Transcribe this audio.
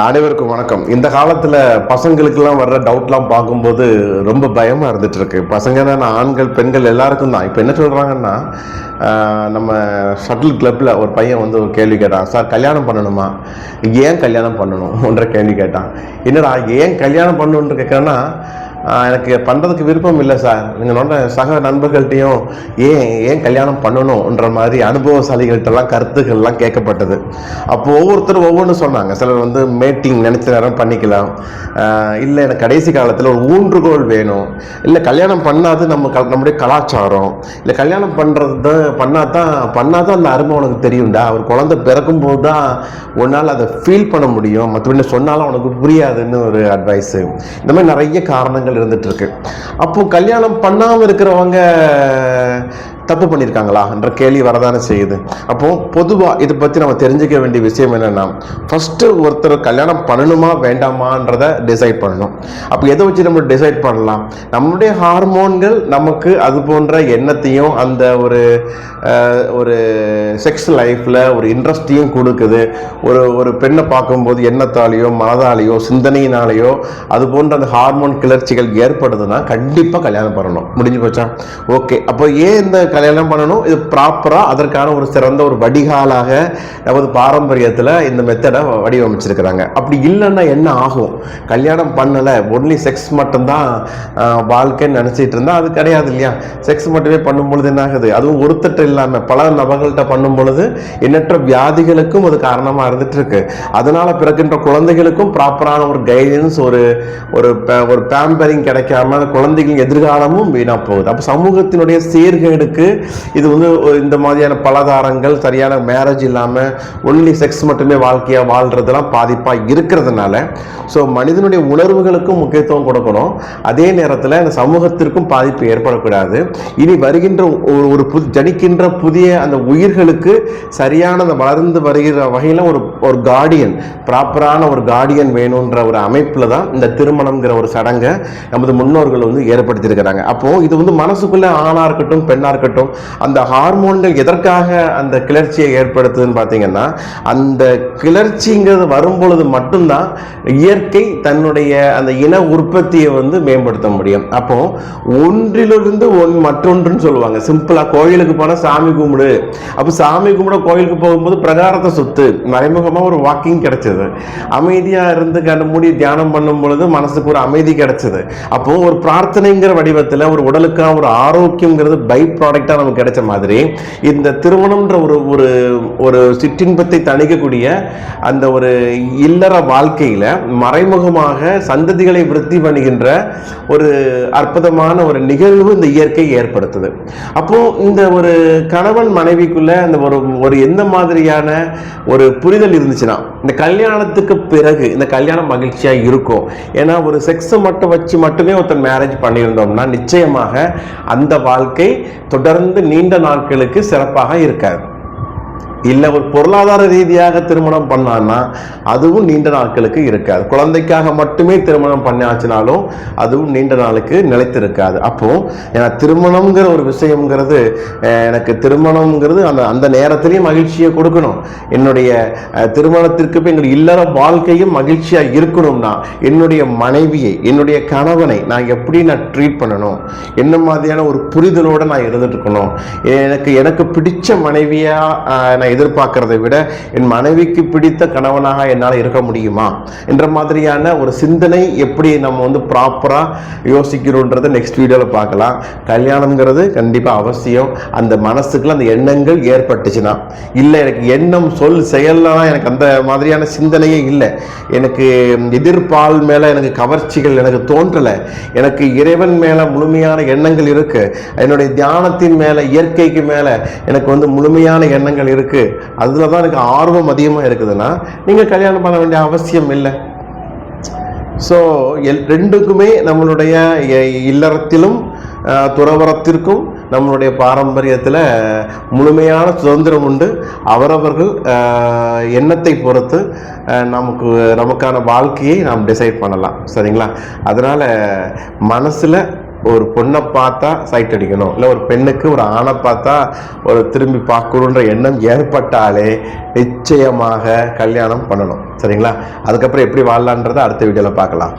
அனைவருக்கும் வணக்கம். இந்த காலத்தில் பசங்களுக்கெல்லாம் வர்ற டவுட்லாம் பார்க்கும்போது ரொம்ப பயமாக இருந்துட்டு இருக்கு பசங்கன்னா தான் ஆண்கள் பெண்கள் எல்லாருக்கும் தான். இப்போ என்ன சொல்கிறாங்கன்னா நம்ம ஷட்டில் கிளப்பில் ஒரு பையன் வந்து ஒரு கேள்வி கேட்டான். சார் கல்யாணம் பண்ணணுமா? ஏன் கல்யாணம் பண்ணணும்? பண்ணணும்ன்ற கேள்வி கேட்டான். என்னடா ஏன் கல்யாணம் பண்ணணுன்ற கேட்குறேன்னா எனக்கு பண்ணுறதுக்கு விருப்பம் இல்லை சார் நீங்கள் நோட சக நண்பர்கள்ட்டையும் ஏன் ஏன் கல்யாணம் பண்ணணுன்ற மாதிரி அனுபவசாலிகள்கிட்டலாம் கருத்துக்கள்லாம் கேட்கப்பட்டது. அப்போ ஒவ்வொருத்தரும் ஒவ்வொன்று சொன்னாங்க. சிலர் வந்து மேட்டிங் நினச்ச நேரம் பண்ணிக்கலாம். இல்லை எனக்கு கடைசி காலத்தில் ஒரு ஊன்றுகோல் வேணும். இல்லை கல்யாணம் பண்ணாது நம்ம க நம்முடைய கலாச்சாரம். இல்லை கல்யாணம் பண்ணுறது பண்ணால் தான் பண்ணால் தான் அந்த அருமை உனக்கு தெரியும்டா. ஒரு குழந்தை பிறக்கும் போது தான் உன்னால் அதை ஃபீல் பண்ண முடியும். மற்றபடி சொன்னாலும் உனக்கு புரியாதுன்னு ஒரு அட்வைஸு இந்த மாதிரி நிறைய காரணங்கள் இருந்துட்டு இருக்கு. அப்போ கல்யாணம் பண்ணாமல் இருக்கிறவங்க தப்பு பண்ணியிருக்காங்களா என்ற கேள்வி வரதானே செய்யுது. அப்போ பொதுவாக இதை பற்றி நம்ம தெரிஞ்சுக்க வேண்டிய விஷயம் என்னென்னா ஃபஸ்ட்டு ஒருத்தர் கல்யாணம் பண்ணணுமா வேண்டாமான்றதை டிசைட் பண்ணணும். அப்போ எதை வச்சு நம்ம டிசைட் பண்ணலாம்? நம்மளுடைய ஹார்மோன்கள் நமக்கு அது போன்ற எண்ணத்தையும் அந்த ஒரு ஒரு செக்ஸ் லைஃப்பில் ஒரு இன்ட்ரெஸ்டையும் கொடுக்குது. ஒரு ஒரு பெண்ணை பார்க்கும்போது எண்ணத்தாலேயோ மனதாலேயோ சிந்தனையினாலேயோ அது போன்ற அந்த ஹார்மோன் கிளர்ச்சிகள் ஏற்படுதுன்னா கண்டிப்பாக கல்யாணம் பண்ணணும். முடிஞ்சு போச்சா? ஓகே அப்போ ஏன் இந்த கல்யாணம் பண்ணணும். இது ப்ராப்பராக அதற்கான ஒரு சிறந்த ஒரு வடிகாலாக நமது பாரம்பரியத்தில் இந்த மெத்தடை வடிவமைச்சிருக்கிறாங்க. அப்படி இல்லைன்னா என்ன ஆகும்? கல்யாணம் பண்ணலை ஒன்லி செக்ஸ் மட்டும்தான் வாழ்க்கைன்னு நினச்சிட்டு இருந்தால் அது கிடையாது இல்லையா? செக்ஸ் மட்டுமே பண்ணும் பொழுது என்ன ஆகுது? அதுவும் ஒருத்தட்டு இல்லாமல் பல நபர்கள்ட்ட பண்ணும் பொழுது எண்ணற்ற வியாதிகளுக்கும் அது காரணமாக இருந்துட்டு இருக்கு அதனால பிறக்கின்ற குழந்தைகளுக்கும் ப்ராப்பரான ஒரு கைடன்ஸ் ஒரு ஒரு ஒரு பேம்பரிங் கிடைக்காம குழந்தைகளின் எதிர்காலமும் வீணாக போகுது. அப்போ சமூகத்தினுடைய சீர்கேடுக்கு இது வந்து இந்த மாதிரியான பலதாரங்கள் சரியான மேரேஜ் இல்லாமல் ஒன்லி செக்ஸ் மட்டுமே வாழ்க்கையாக வாழ்றதெல்லாம் பாதிப்பாக இருக்கிறதுனால ஸோ மனிதனுடைய உணர்வுகளுக்கும் முக்கியத்துவம் கொடுக்கணும். அதே நேரத்தில் இந்த சமூகத்திற்கும் பாதிப்பு ஏற்படக்கூடாது. இனி வருகின்ற ஒரு ஒரு புது ஜனிக்கின்ற புதிய அந்த உயிர்களுக்கு சரியான அந்த வளர்ந்து வருகிற வகையில் ஒரு ஒரு கார்டியன் ப்ராப்பரான ஒரு கார்டியன் வேணுன்ற ஒரு அமைப்பில் தான் இந்த திருமணம்ங்கிற ஒரு சடங்கை நமது முன்னோர்கள் வந்து ஏற்படுத்தியிருக்கிறாங்க. அப்போ இது வந்து மனசுக்குள்ள ஆணாக இருக்கட்டும் பெண்ணாக இருக்கட்டும் அந்த ஹார்மோன்கள் எதற்காக அந்த கிளர்ச்சியை ஏற்படுத்துதுன்னு பார்த்தீங்கன்னா அந்த கிளர்ச்சிங்கிறது வரும் பொழுது மட்டும்தான் இயற்கை தன்னுடைய அந்த இன உற்பத்தியை வந்து மேம்படுத்த முடியும். அப்போ ஒன்றிலிருந்து ஒன் மற்றொன்றுன்னு சொல்லுவாங்க. சிம்பிளா கோயிலுக்கு போனால் சாமி கும்பிடு. அப்போ சாமி கும்பிட கோயிலுக்கு போகும்போது பிரகாரத்தை சுத்து. மறைமுகமா ஒரு வாக்கிங் கிடைச்சது. அமைதியா இருந்து கண்ண மூடி தியானம் பண்ணும் பொழுது மனசுக்கு ஒரு அமைதி கிடைச்சது. அப்போ ஒரு பிரார்த்தனைங்கிற வடிவத்தில் ஒரு உடலுக்கான ஒரு ஆரோக்கியங்கிறது பை ப்ராடக்ட் நமக்கு கிடைச்ச மாதிரி. இந்த திருமணம்ன்ற ஒரு ஒரு ஒரு சிற்றின்பத்தை தணிக்கக்கூடிய அந்த ஒரு இல்லற வாழ்க்கையில மறைமுகமாக சந்ததிகளை விருத்தி பண்ணுகின்ற ஒரு அற்புதமான ஒரு நிகழ்வு இந்த இயற்கை ஏற்படுத்துது. அப்போ இந்த ஒரு கணவன் மனைவிக்குள்ள அந்த ஒரு ஒரு எந்த மாதிரியான ஒரு புரிதல் இருந்துச்சுன்னா இந்த கல்யாணத்துக்கு பிறகு இந்த கல்யாணம் மகிழ்ச்சியா இருக்கும். ஏன்னா ஒரு செக்ஸை மட்டும் வச்சு மட்டுமே ஒருத்தர் மேரேஜ் பண்ணியிருந்தோம்னா நிச்சயமாக அந்த வாழ்க்கை தொடர் தொடர்ந்து நீண்ட நாட்களுக்கு சிறப்பாக இருக்காது இல்லை ஒரு பொருளாதார ரீதியாக திருமணம் பண்ணான்னா அதுவும் நீண்ட நாட்களுக்கு இருக்காது. குழந்தைக்காக மட்டுமே திருமணம் பண்ணாச்சுனாலும் அதுவும் நீண்ட நாளுக்கு நிலைத்திருக்காது. அப்போ ஏன்னா திருமணம்ங்கிற ஒரு விஷயம்ங்கிறது எனக்கு திருமணம்ங்கிறது அந்த அந்த நேரத்திலையும் மகிழ்ச்சியை கொடுக்கணும். என்னுடைய திருமணத்திற்கு எங்கள் இல்லற வாழ்க்கையும் மகிழ்ச்சியாக இருக்கணும்னா என்னுடைய மனைவியை என்னுடைய கணவனை நான் எப்படி நான் ட்ரீட் பண்ணணும்? என்ன மாதிரியான ஒரு புரிதலோடு நான் இருந்துட்டு இருக்கணும்? எனக்கு எனக்கு பிடிச்ச மனைவியாக நான் நான் எதிர்பார்க்கறதை விட என் மனைவிக்கு பிடித்த கணவனாக என்னால் இருக்க முடியுமா? என்ற மாதிரியான ஒரு சிந்தனை எப்படி நம்ம வந்து ப்ராப்பராக யோசிக்கிறோன்றதை நெக்ஸ்ட் வீடியோவில் பார்க்கலாம். கல்யாணங்கிறது கண்டிப்பாக அவசியம். அந்த மனசுக்குள்ள அந்த எண்ணங்கள் ஏற்பட்டுச்சுன்னா. இல்லை எனக்கு எண்ணம் சொல் செயல்லாம் எனக்கு அந்த மாதிரியான சிந்தனையே இல்லை. எனக்கு எதிர்ப்பால் மேலே எனக்கு கவர்ச்சிகள் எனக்கு தோன்றலை. எனக்கு இறைவன் மேலே முழுமையான எண்ணங்கள் இருக்குது என்னுடைய தியானத்தின் மேலே இயற்கைக்கு மேலே எனக்கு வந்து முழுமையான எண்ணங்கள் இருக்குது அதில் தான் எனக்கு ஆர்வம் அதிகமாக இருக்குதுன்னா நீங்கள் கல்யாணம் பண்ண வேண்டிய அவசியம் இல்லை. ஸோ எல் ரெண்டுக்குமே நம்மளுடைய இல்லறத்திலும் துறவரத்திற்கும் நம்மளுடைய பாரம்பரியத்தில் முழுமையான சுதந்திரம் உண்டு. அவரவர்கள் எண்ணத்தை பொறுத்து நமக்கு நமக்கான வாழ்க்கையை நாம் டிசைட் பண்ணலாம். சரிங்களா? அதனால் மனசில் ஒரு பொண்ணை பார்த்தா சைட் அடிக்கணும். இல்லை ஒரு பெண்ணுக்கு ஒரு ஆணை பார்த்தா ஒரு திரும்பி பார்க்கணுன்ற எண்ணம் ஏற்பட்டாலே நிச்சயமாக கல்யாணம் பண்ணணும். சரிங்களா? அதுக்கப்புறம் எப்படி வாழலான்றதை அடுத்த வீடியோவில் பார்க்கலாம்.